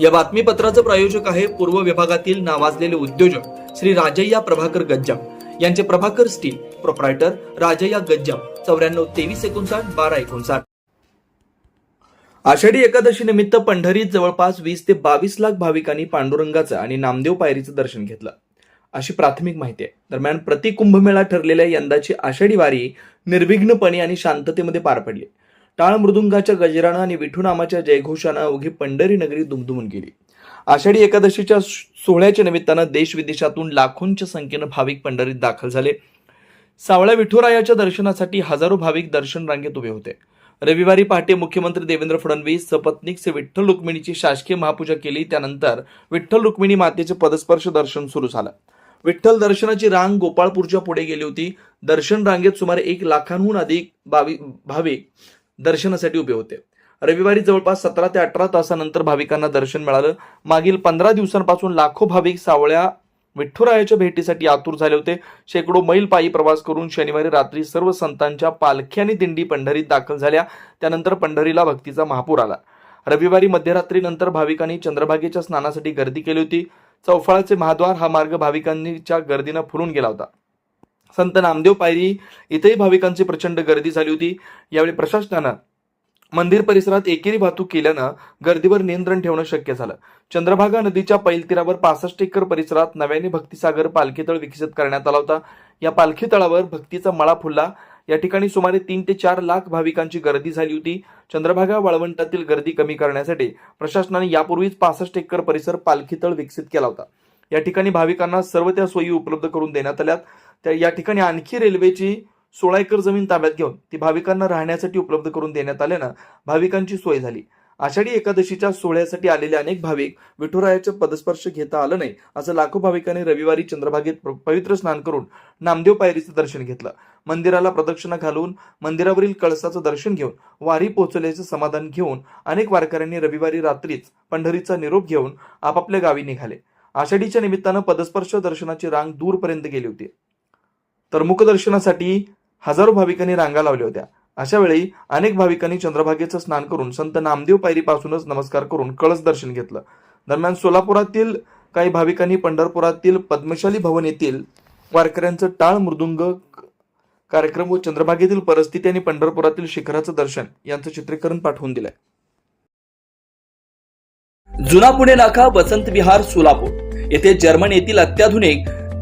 या बातमीपत्राचं प्रायोजक आहे पूर्व विभागातील नावाजलेले उद्योजक श्री राजय्या प्रभाकर गज्जाम. यांचे प्रभाकर स्टील प्रोप्रायटर राजय्या गज्जाम. चौऱ्याण्णव तेवीस एकोणसाठ बारा एकोणसाठ. आषाढी एकादशी निमित्त पंढरीत जवळपास वीस ते बावीस लाख भाविकांनी पांडुरंगाचं आणि नामदेव पायरीचं दर्शन घेतलं. अशी प्राथमिक माहिती आहे. दरम्यान प्रति कुंभमेळा ठरलेल्या यंदाची आषाढी वारी निर्विघ्नपणे आणि शांततेमध्ये पार पडली. टाळ मृदुंगाच्या गजरानं आणि विठुनामाच्या जयघोषानं अवघी पंढरी नगरी दुमदुमून गेली. आषाढी एकादशीच्या सोहळ्याच्या निमित्तानं देश विदेशातून लाखोंच्या संख्येनं भाविक पंढरीत दाखल झाले. सावळ्या विठुरायाच्या दर्शनासाठी हजारो भाविक दर्शन रांगेत उभे होते. रविवारी पहाटे मुख्यमंत्री देवेंद्र फडणवीस सपत्नीक से विठ्ठल रुक्मिणीची शासकीय महापूजा केली. त्यानंतर विठ्ठल रुक्मिणी मातेचे पदस्पर्श दर्शन सुरू झालं. विठ्ठल दर्शनाची रांग गोपाळपूरच्या पुढे गेली होती. दर्शन रांगेत सुमारे एक लाखांहून अधिक भावि भाविक दर्शनासाठी उभे होते. रविवारी जवळपास सतरा ते अठरा तासानंतर भाविकांना दर्शन मिळालं. मागील पंधरा दिवसांपासून लाखो भाविक सावळ्या विठ्ठुरायाच्या भेटीसाठी आतुर झाले होते. शेकडो मैल पायी प्रवास करून शनिवारी रात्री सर्व संतांच्या पालखी आणि दिंडी पंढरीत दाखल झाल्या. त्यानंतर पंढरीला भक्तीचा महापूर आला. रविवारी मध्यरात्रीनंतर भाविकांनी चंद्रभागेच्या स्नानासाठी गर्दी केली होती. चौफाळाचे महाद्वार हा मार्ग भाविकांनीच्या गर्दीनं फुलून गेला होता. संत नामदेव पायरी इथेही भाविकांची प्रचंड गर्दी झाली होती. यावेळी प्रशासनानं मंदिर परिसरात एकेरी वाहतूक केल्यानं गर्दीवर नियंत्रण ठेवणं शक्य झालं. चंद्रभागा नदीच्या पैलतीरावर पासष्ट एकर परिसरात नव्याने भक्तिसागर पालखी तळ विकसित करण्यात आला होता. या पालखी तळावर भक्तीचा मळा फुलला. या ठिकाणी सुमारे तीन ते चार लाख भाविकांची गर्दी झाली होती. चंद्रभागा वाळवंटातील गर्दी कमी करण्यासाठी प्रशासनाने यापूर्वीच पासष्ट एकर परिसर पालखी तळ विकसित केला होता. या ठिकाणी भाविकांना सर्व त्या सोयी उपलब्ध करून देण्यात आल्यात. त्या या ठिकाणी आणखी रेल्वेची सोळा एकर जमीन ताब्यात घेऊन ती भाविकांना राहण्यासाठी उपलब्ध करून देण्यात आल्यानं भाविकांची सोय झाली. आषाढी एकादशीच्या सोहळ्यासाठी आलेले अनेक भाविक विठुरायाचे पदस्पर्श घेता आलं नाही असं लाखो भाविकांनी रविवारी चंद्रभागेत पवित्र स्नान करून नामदेव पायरीचं दर्शन घेतलं. मंदिराला प्रदक्षिणा घालून मंदिरावरील कळसाचं दर्शन घेऊन वारी पोहोचल्याचं समाधान घेऊन अनेक वारकऱ्यांनी रविवारी रात्रीच पंढरीचा निरोप घेऊन आपापल्या गावी निघाले. आषाढीच्या निमित्तानं पदस्पर्श दर्शनाची रांग दूरपर्यंत गेली होती. तर मुखदर्शनासाठी हजारो भाविकांनी रांगा लावल्या होत्या. अशा वेळी अनेक भाविकांनी चंद्रभागेचं स्नान करून संत नामदेव पायरीपासूनच नमस्कार करून कळस दर्शन घेतलं. दरम्यान सोलापुरातील काही भाविकांनी पंढरपुरातील पद्मशाली भवन येथील वारकऱ्यांचं टाळ मृदुंग कार्यक्रम व चंद्रभागेतील परिस्थिती आणि पंढरपुरातील शिखराचं दर्शन यांचं चित्रीकरण पाठवून दिलंय. जुना पुणे नाका वसंत विहार सोलापूर. येथे जर्मन येथील अत्याधुनिक